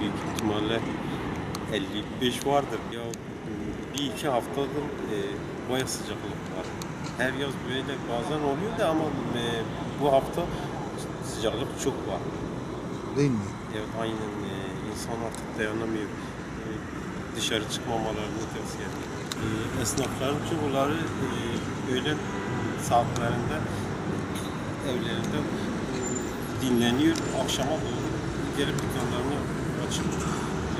ihtimalle 55 vardır. Ya bir iki haftadır e, bayağı sıcaklık var. Her yaz böyle bazen oluyor da ama e, bu hafta sıcaklık çok var. Değil mi? Evet aynen e, insan artık dayanamıyor. E, dışarı çıkmamalarını tavsiye ederim. E, esnafların çoğuları e, öğlen saatlerinde evlerinde dinleniyor. Akşama doğru gelip dükkanlarını açıp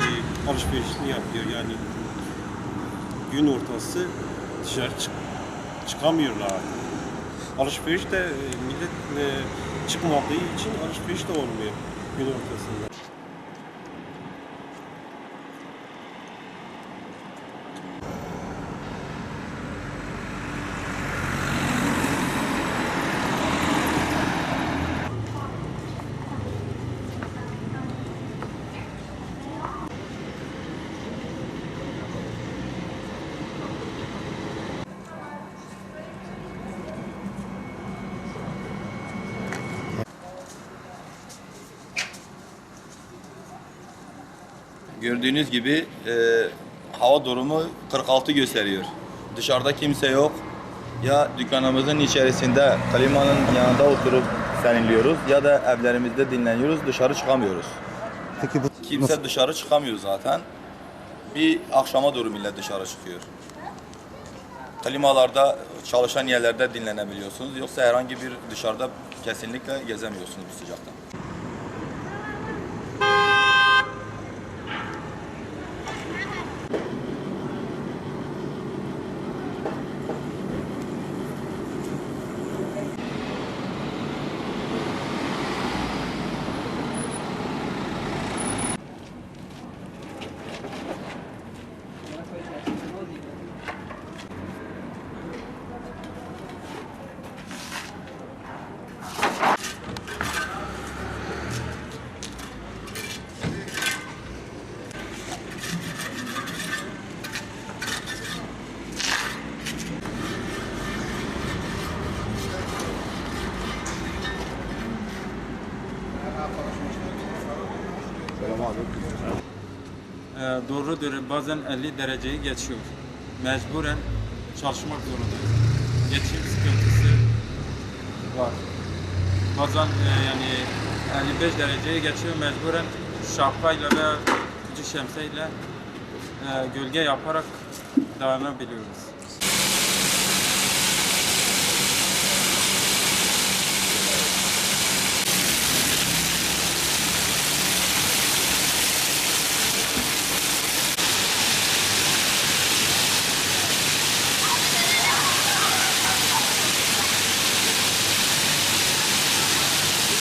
e, alışverişini yapıyor. Yani gün ortası dışarı çık çıkamıyorlar. Alışveriş de e, millet e, çıkmadığı için alışveriş de olmuyor gün ortasında. Gördüğünüz gibi e, hava durumu 46 gösteriyor. Dışarıda kimse yok. Ya dükkanımızın içerisinde klimanın yanında oturup serinliyoruz ya da evlerimizde dinleniyoruz. Dışarı çıkamıyoruz. Peki bu Kimse nasıl? dışarı çıkamıyor zaten. Bir akşama doğru millet dışarı çıkıyor. Klimalarda çalışan yerlerde dinlenebiliyorsunuz. Yoksa herhangi bir dışarıda kesinlikle gezemiyorsunuz bu sıcakta. Ee, doğrudur. Bazen 50 dereceyi geçiyor. Mecburen çalışmak zorundayız. Geçim sıkıntısı var. Bazen e, yani 55 dereceyi geçiyor mecburen şapkayla ve ucu şemsiyeyle e, gölge yaparak dayanabiliyoruz.